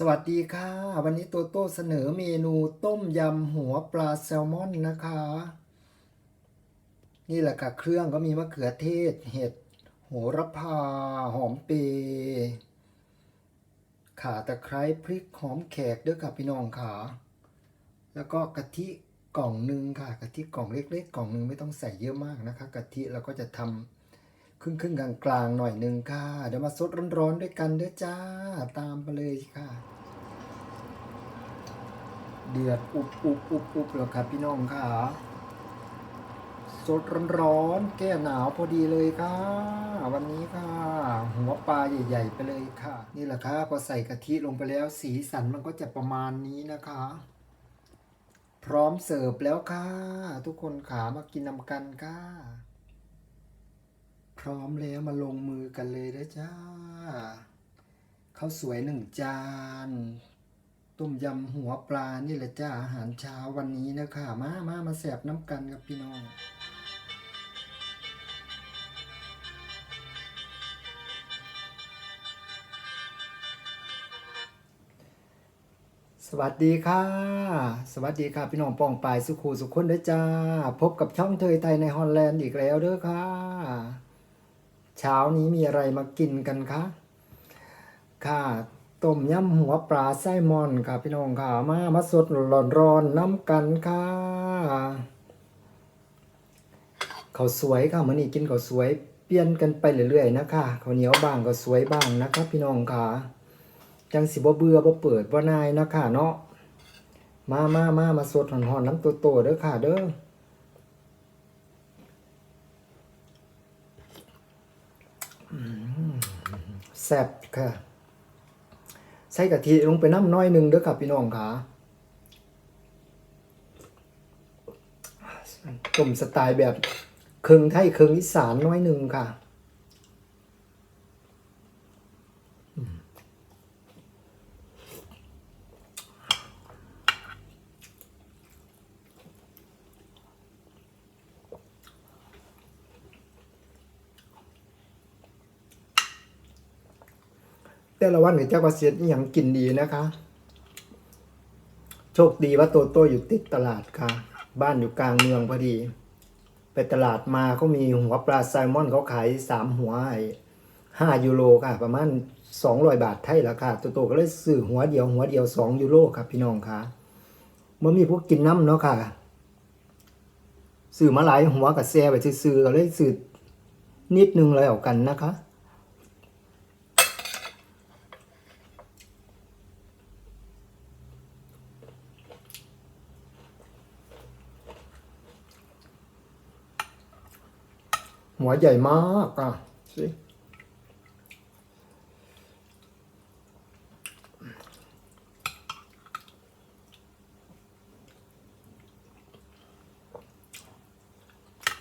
สวัสดีค่ะ วันนี้โตโต้เสนอเมนูต้มยำหัวปลาแซลมอนนะคะ นี่แหละค่ะเครื่องก็มีมะเขือเทศ เห็ดโหระพา หอมเปย์ข่าตะไคร้พริกหอมแขกด้วยค่ะพี่น้องค่ะ แล้วก็กะทิกล่องหนึ่งค่ะกะทิกล่องเล็กๆกล่องหนึ่งไม่ต้องใส่เยอะมากนะคะกะทิเราก็จะทำครึ่งครึ่งกลางกลางๆหน่อยหนึ่งค่ะเดี๋ยวมาซดร้อนๆด้วยกันเด้อจ้าตามไปเลยค่ะ เดือดอุบอุบอุบอุบแล้วครับพี่น้องค่ะสดร้อนๆแก้หนาวพอดีเลยค่ะ วันนี้ค่ะ หัวปลาใหญ่ ๆ ไปเลยค่ะ นี่แหละค่ะพอใส่กะทิลงไปแล้วสีสันมันก็จะประมาณนี้นะคะ พร้อมเสิร์ฟแล้วค่ะ ทุกคนขามากินนำกันค่ะ พร้อมแล้วมาลงมือกันเลยนะจ้าข้าวสวยหนึ่งจาน ต้มยำหัวปลานี่แหละจ้าอาหารเช้าวันนี้นะคะมามามาแสบน้ำกันกับพี่น้องสวัสดีค่ะ สวัสดีค่ะ พี่น้องปองปายสุขูสุขคนเด้อจ้า พบกับช่องเทยไทยในฮอลแลนด์อีกแล้วเด้อค่ะ เช้านี้มีอะไรมากินกันคะค่ะ ต้มยำหัวปลาไส้มอนค่ะพี่น้องค่ะมามาสดร้อนๆน้ำกันค่ะข้าวสวยค่ะมื้อนี้กินข้าวสวยเปลี่ยนกันไปเรื่อยๆนะคะข้าวเหนียวบางก็สวยบ้างนะคะพี่น้องค่ะจังสิบ่เบื่อบ่เปิดบ่นายนะคะเนาะมามามามาสดหอนๆน้ำโตๆเด้อค่ะ เด้อแซ่บค่ะ ส่กะทิลงไปน้ำน้อยหนึ่งเด้อค่ะพี่น้องค่ะต้มสไตล์แบบเคืองไทยเคืองอีสานน้อยหนึ่งค่ะ แต่ละวันเนี่ยเจ้าก็เสียอหย่างกินดีนะคะ โชคดีว่าโตโต้อยู่ติดตลาดค่ะ บ้านอยู่กลางเมืองพอดี ไปตลาดมาเขามีหัวปลาแซลมอนเขาขายสามหัวไอ้ห้ายูโรค่ะ ประมาณสองร้อยบาทไทยราคาโตโต้ก็เลยซื้อหัวเดียวหัวเดียวสองยูโรครับพี่น้องค่ะเมื่อมีพวกกินน้ำเนาะค่ะซื้อมาหลายหัวกับแซ่ไปซื้อๆก็เลยซื้อนิดนึงเลยเอากันนะคะ หัวใหญ่มากอะสิ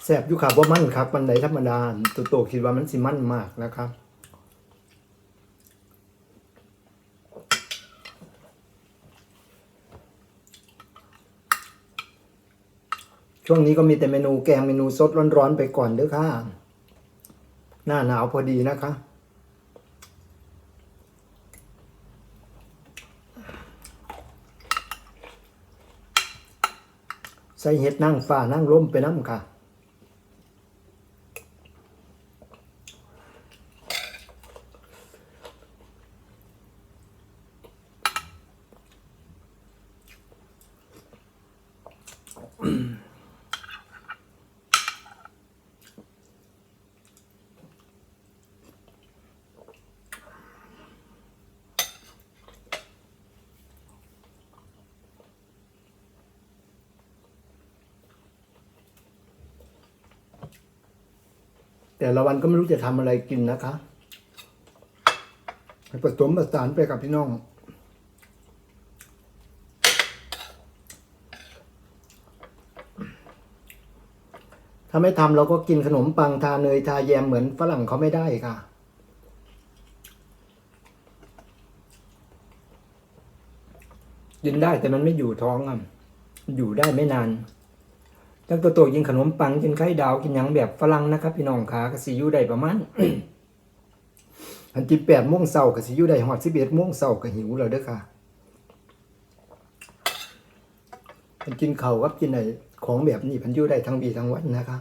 แสบอยู่ค่ะว่ามันครับมันไหนธรรมดาตัวโตคิดว่ามันสิมันมากนะครับ ช่วงนี้ก็มีแต่เมนูแกงเมนูสดร้อนๆไปก่อนเด้อค่ะ หน้าหนาวพอดีนะคะ ใส่เห็ดนั่งฝ่านั่งล้มไปน้ำค่ะ แต่ละวันก็ไม่รู้จะทำอะไรกินนะคะผสมผสานไปกับพี่น้องถ้าไม่ทำเราก็กินขนมปังทาเนยทาแยมเหมือนฝรั่งเขาไม่ได้ค่ะ กินได้แต่มันไม่อยู่ท้องอะอยู่ได้ไม่นาน จังตัวโตกินขนมปังกินไข่ดาวกินหยังแบบฝรั่งนะครับ พี่น้องขากสิอยู่ได้ประมาณอันกินแปดโมงเช้าก็สิอยู่ได้ฮอดสิบเอ็ดโมงเช้าก็หิวแล้วเด้อค่ะมันกินเข้ากับกินไอ้ของแบบนี้มันยู่ได้ทั้งวีทั้งวันนะคะ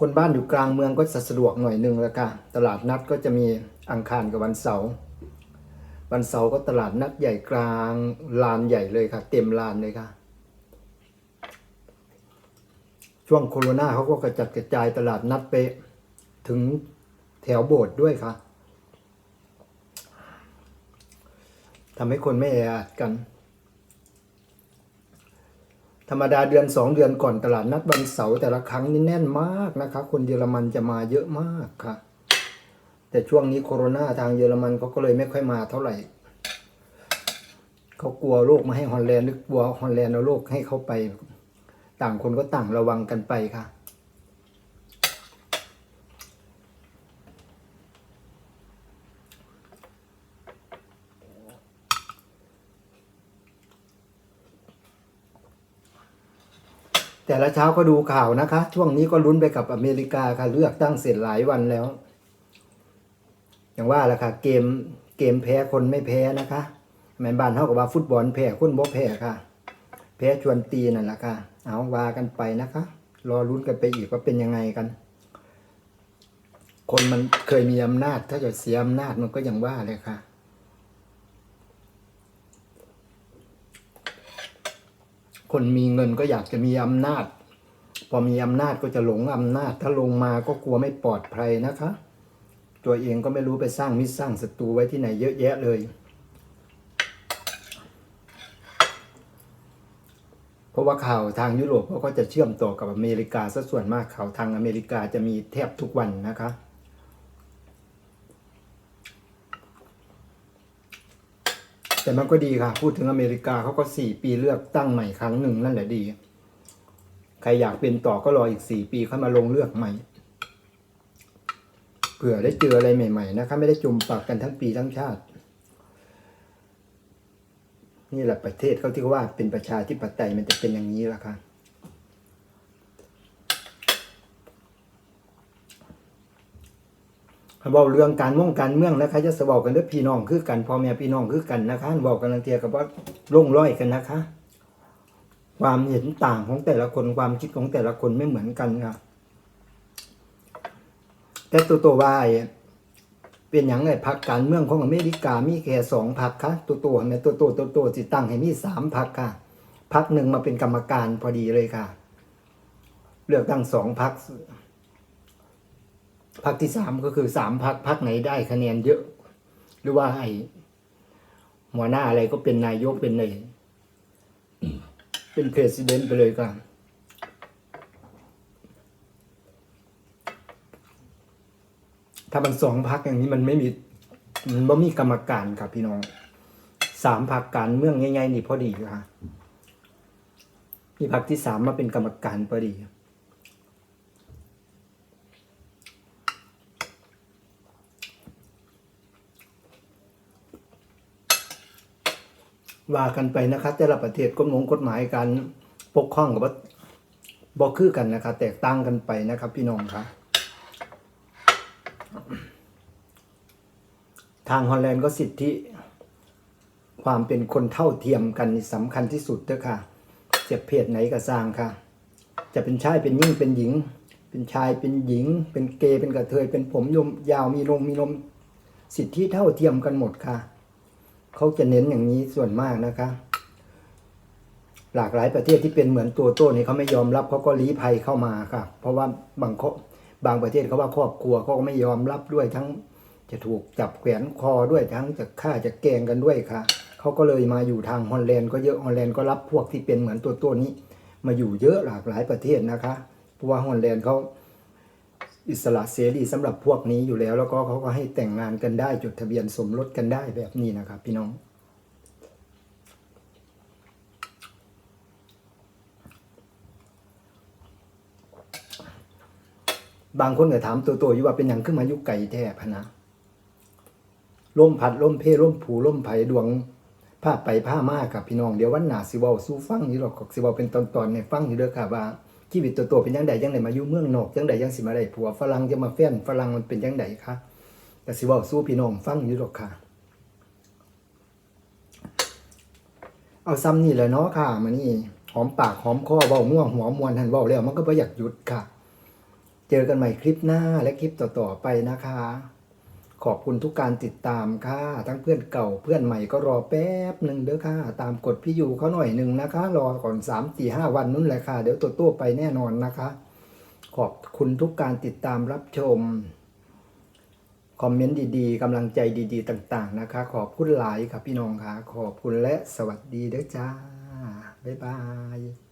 คนบ้านอยู่กลางเมืองก็จะสะดวกหน่อยหนึงแล้วค่ะตลาดนัดก็จะมีอังคารกับวันเสาร์วันเสาร์ก็ตลาดนัดใหญ่กลางลานใหญ่เลยค่ะ เต็มลานเลยค่ะ ช่วงโควิดเขาก็กระจัดกระจายตลาดนัดไปถึงแถวโบสถ์ด้วยค่ะทำให้คนไม่แออัดกัน ธรรมดาเดือนสองเดือนก่อนตลาดนัดวันเสาร์แต่ละครั้งนี่แน่นมากนะคะ คนเยอรมันจะมาเยอะมากค่ะ แต่ช่วงนี้โควิดทางเยอรมันเขาก็เลยไม่ค่อยมาเท่าไหร่เขากลัวโรคมาให้ฮอลแลนด์หรือกลัวฮอลแลนด์เอาโรคให้เขาไป ต่างคนก็ต่างระวังกันไปค่ะ แต่ละเช้าก็ดูข่าวนะคะ ช่วงนี้ก็ลุ้นไปกับอเมริกาค่ะ เลือกตั้งเสร็จหลายวันแล้ว อย่างว่าแหละค่ะ เกมเกมแพ้คนไม่แพ้นะคะแมนบานเท่ากับว่าฟุตบอลแพ้คนบ่แพ้ค่ะ แพ้ชวนตีนั่นแหละค่ะ เอาว่ากันไปนะคะ รอลุ้นกันไปอีกว่าเป็นยังไงกัน คนมันเคยมีอำนาจ ถ้าจะเสียอำนาจมันก็อย่างว่าเลยค่ะ คนมีเงินก็อยากจะมีอำนาจ พอมีอำนาจก็จะหลงอำนาจ ถ้าลงมาก็กลัวไม่ปลอดภัยนะคะ ตัวเองก็ไม่รู้ไปสร้างมิตรสร้างศัตรูไว้ที่ไหนเยอะแยะเลย เพราะว่าข่าวทางยุโรปเขาก็จะเชื่อมต่อกับอเมริกาซะส่วนมากข่าวทางอเมริกาจะมีแทบทุกวันนะคะ แต่มันก็ดีค่ะ พูดถึงอเมริกาเขาก็สี่ปีเลือกตั้งใหม่ครั้งหนึ่งนั่นแหละดี ใครอยากเป็นต่อก็รออีกสี่ปีเข้ามาลงเลือกใหม่เผื่อได้เจออะไรใหม่ ๆ นะคะ ไม่ได้จุ่มปากกันทั้งปีทั้งชาติ นี่แหละประเทศเขาที่ว่าเป็นประชาธิปไตยมันจะเป็นอย่างนี้ละค่ะ บอกเรื่องการม่งการเมืองนะคะจะสบอกกันด้วยพี่น้องคือกันพ่อแม่พี่น้องคือกันนะคะบอกกันลังเทียกับว่าล่งร้อยกันนะคะ ความเห็นต่างของแต่ละคนความคิดของแต่ละคนไม่เหมือนกันค่ะแต่ตัวตัววายเป็นอย่างไรพักการเมืองของอเมริกามีแค่สองพักค่ะตัวตัวเนี่ยตัวตัวตัวตัวจิตั้งให้มีสามพักค่ะพักหนึ่งมาเป็นกรรมการพอดีเลยค่ะ เลือกตั้งสองพัก พักที่สามก็คือสามพักพักไหนได้คะแนนเยอะ หรือว่าไอ้หัวหน้าอะไรก็เป็นนายกเป็นในเป็นเพรสิดเนต์ไปเลยกันถ้ามันสองพักอย่างนี้มันไม่มีมันไม่มีกรรมการครับพี่น้องสามพักการเมืองง่ายๆนี่พอดีค่ะมีพักที่สามมาเป็นกรรมการพอดี ว่ากันไปนะคะแต่ละประเทศกฎหมงกฎหมายการปกครองกับว่าบอกคือกันนะคะแตกต่างกันไปนะครับ พี่น้องครับทางฮอลแลนด์ก็สิทธิ ความเป็นคนเท่าเทียมกันสำคัญที่สุดเด้อค่ะจะเพศไหนก็สร้างค่ะ จะเป็นชายเป็นยิ่งเป็นหญิง เป็นชายเป็นหญิง เป็นเกย์เป็นกระเทยเป็นผมยมยาวมีนมมีนมสิทธิเท่าเทียมกันหมดค่ะ เขาจะเน้นอย่างนี้ส่วนมากนะคะ หลากหลายประเทศที่เป็นเหมือนตัวโต้นี่เขาไม่ยอมรับเขาก็ลี้ภัยเข้ามาค่ะ เพราะว่าบางเขาบางประเทศเขาว่าครอบครัวเขาก็ไม่ยอมรับด้วยทั้งจะถูกจับแขวนคอด้วยทั้งจะฆ่าจะแกงกันด้วยค่ะเขาก็เลยมาอยู่ทางฮอลแลนด์ก็เยอะฮอลแลนด์ก็รับพวกที่เป็นเหมือนตัวตัวนี้ มาอยู่เยอะหลากหลายประเทศนะคะเพราะว่าฮอลแลนด์เขา อิสระเสรีสำหรับพวกนี้อยู่แล้ว แล้วก็เขาก็ให้แต่งงานกันได้จดทะเบียนสมรสกันได้แบบนี้นะครับ พี่น้อง บางคนก็ถามตัวตัวอยู่ว่าเป็นอย่างขึ้นมายุคไก่แท้พนะล่มพัดล่มเพล่มผูล่มไผ่ดวงผ้าไปผ้ามากกับพี่น้องเดี๋ยววันหนาสิเว้าสู้ฟังอยู่หรอกสิเว้าเป็นตอนๆในฟังอยู่เด้อค่ะว่า ชีวิตตัวตัวเป็นจังไดจังไดมาอยู่เมืองนอกจังไดจังสิมาได้ผัวฝรั่งจะมาแฟนฝรั่งมันเป็นจังไดคะแต่สิว้าสู้พี่น้องฟังอยู่หรอกค่ะ เอาซ้ำนี่แหละเนาะค่ะมานี่หอมปากหอมคอเว้าม่วงหัวมวนหันเว้าแล้วมันก็บ่อยากหยุดค่ะ เจอกันใหม่คลิปหน้าและคลิปต่อๆไปนะคะ ขอบคุณทุกการติดตามค่ะ ทั้งเพื่อนเก่าเพื่อนใหม่ก็รอแป๊บหนึ่งเด้อค่ะ ตามกดพี่ยูเขาหน่อยหนึ่งนะคะ รอก่อนสามสี่ห้าวันนู้นแหละค่ะ เดี๋ยวตัวตัวไปแน่นอนนะคะ ขอบคุณทุกการติดตามรับชม คอมเมนต์ดีๆกำลังใจดีๆ ต่าง ๆ นะคะ ขอบคุณหลายครับพี่น้องค่ะ ขอบคุณและสวัสดีเด้อจ้า บ๊ายบาย